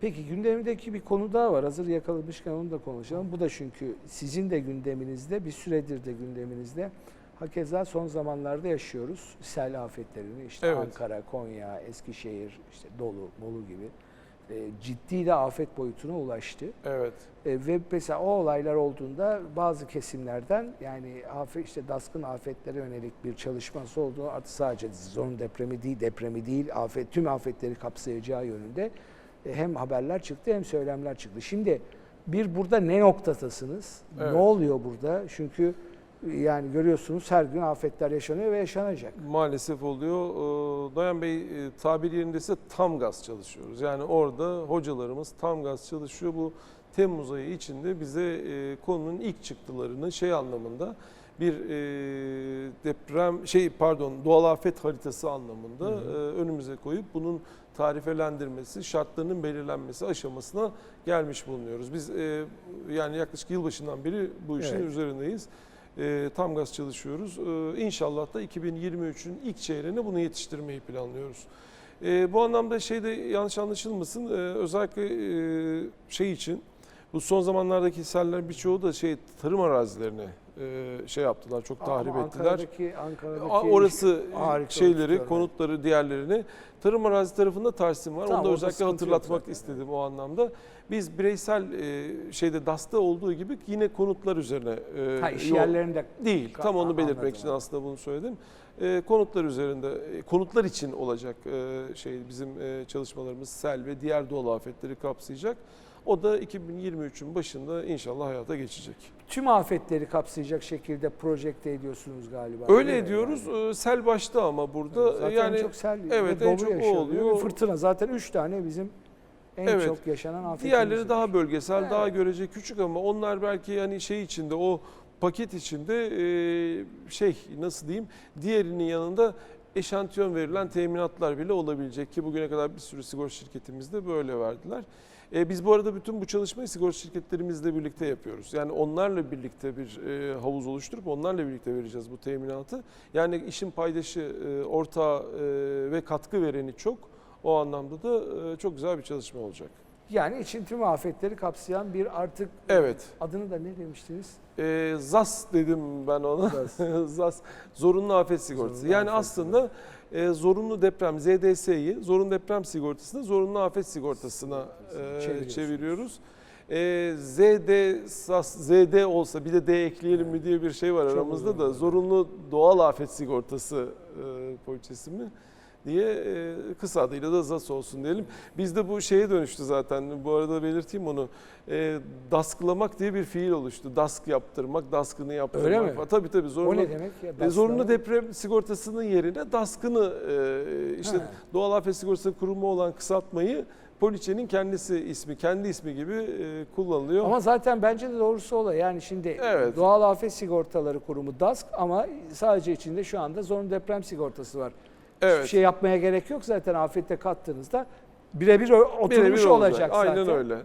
Peki gündemdeki bir konu daha var. Hazır yakalamışken onu da konuşalım. Bu da çünkü sizin de gündeminizde, bir süredir de gündeminizde. Hakeza son zamanlarda yaşıyoruz sel afetlerini. İşte Evet. Ankara, Konya, Eskişehir, işte Dolu, Bolu gibi e, ciddi de afet boyutuna ulaştı. Evet. E, ve mesela o olaylar olduğunda bazı kesimlerden yani afet işte daskın afetlere yönelik bir çalışması olduğu artık sadece zon depremi değil depremi değil afet tüm afetleri kapsayacağı yönünde hem haberler çıktı hem söylemler çıktı. Şimdi bir burada ne noktatasınız? Evet. Ne oluyor burada? Çünkü e, yani görüyorsunuz her gün afetler yaşanıyor ve yaşanacak. Maalesef oluyor. Ee, Dayan Bey e, tabir yerindeyse tam gaz çalışıyoruz. Yani orada hocalarımız tam gaz çalışıyor. Bu Temmuz ayı içinde bize e, konunun ilk çıktılarını şey anlamında bir e, deprem şey pardon doğal afet haritası anlamında Hı hı. e, önümüze koyup bunun tarifelendirmesi, şartlarının belirlenmesi aşamasına gelmiş bulunuyoruz. Biz e, yani yaklaşık yılbaşından beri bu işin Evet. üzerindeyiz. E, tam gaz çalışıyoruz. E, inşallah da 2023'ün ilk çeyreğine bunu yetiştirmeyi planlıyoruz. E, bu anlamda şeyde yanlış anlaşılmasın. e, özellikle e, şey için bu son zamanlardaki seller birçoğu da şey tarım arazilerine e, şey yaptılar, çok tahrip Ama ettiler. Ankara'daki, Ankara'daki Orası şeyleri, konutları, diğerlerini tarım arazi tarafında Tarsim var. Tamam, Onu da özellikle hatırlatmak zaten. istedim o anlamda. Biz bireysel e, şeyde DAS'ta olduğu gibi yine konutlar üzerine e, Ha, iş yerlerinde değil. Tam onu anladım, belirtmek için aslında bunu söyledim. E, konutlar üzerinde, e, konutlar için olacak e, şey bizim e, çalışmalarımız sel ve diğer doğal afetleri kapsayacak. O da 2023'ün başında inşallah hayata geçecek. tüm afetleri kapsayacak şekilde projekte ediyorsunuz galiba. Öyle ediyoruz. yani? E, sel başta ama burada Zaten yani çok sel evet, ve en çok o oluyor. Ve Fırtına zaten 3 tane bizim en Evet. çok yaşanan afetimiz. Diğerleri daha bölgesel, Evet. daha görece küçük ama onlar belki hani şey içinde o paket içinde e, şey nasıl diyeyim diğerinin yanında eşantiyon verilen teminatlar bile olabilecek ki bugüne kadar bir sürü sigorta şirketimizde böyle verdiler. E, biz bu arada bütün bu çalışmayı sigorta şirketlerimizle birlikte yapıyoruz. Yani onlarla birlikte bir e, havuz oluşturup onlarla birlikte vereceğiz bu teminatı. Yani işin paydaşı, e, ortağı e, ve katkı vereni çok. O anlamda da e, çok güzel bir çalışma olacak. Yani için tüm afetleri kapsayan bir artık Evet. adını da ne demiştiniz? E, ZAS dedim ben ona. Zas. ZAS zorunlu afet sigortası. Zorunlu yani afet aslında e, zorunlu deprem ZDS'yi zorunlu deprem sigortasını zorunlu afet sigortasına e, çeviriyoruz. E, ZD SAS ZD olsa bir de D ekleyelim mi diye bir şey var Çok aramızda da zorunlu doğal afet sigortası e, poliçesi mi? Diye e, kısa adıyla da ZAS olsun diyelim. Bizde bu şeye dönüştü zaten. Bu arada belirteyim onu. E, dasklamak diye bir fiil oluştu. Dask yaptırmak, daskını yaptırmak. Öyle mi? Tabii tabii. Zorunlu, o ne demek? Ya, e, zorunlu deprem sigortasının yerine DASK'ını e, işte Ha. Doğal Afet Sigortası Kurumu olan kısaltmayı poliçenin kendisi ismi, kendi ismi gibi e, kullanılıyor. Ama zaten bence de doğrusu o da. Yani şimdi Evet. Doğal Afet Sigortaları Kurumu DASK ama sadece içinde şu anda zorunlu deprem sigortası var. Hiçbir evet. şey yapmaya gerek yok zaten afette kattığınızda birebir oturmuş Birebir olacak, zaten. Aynen öyle.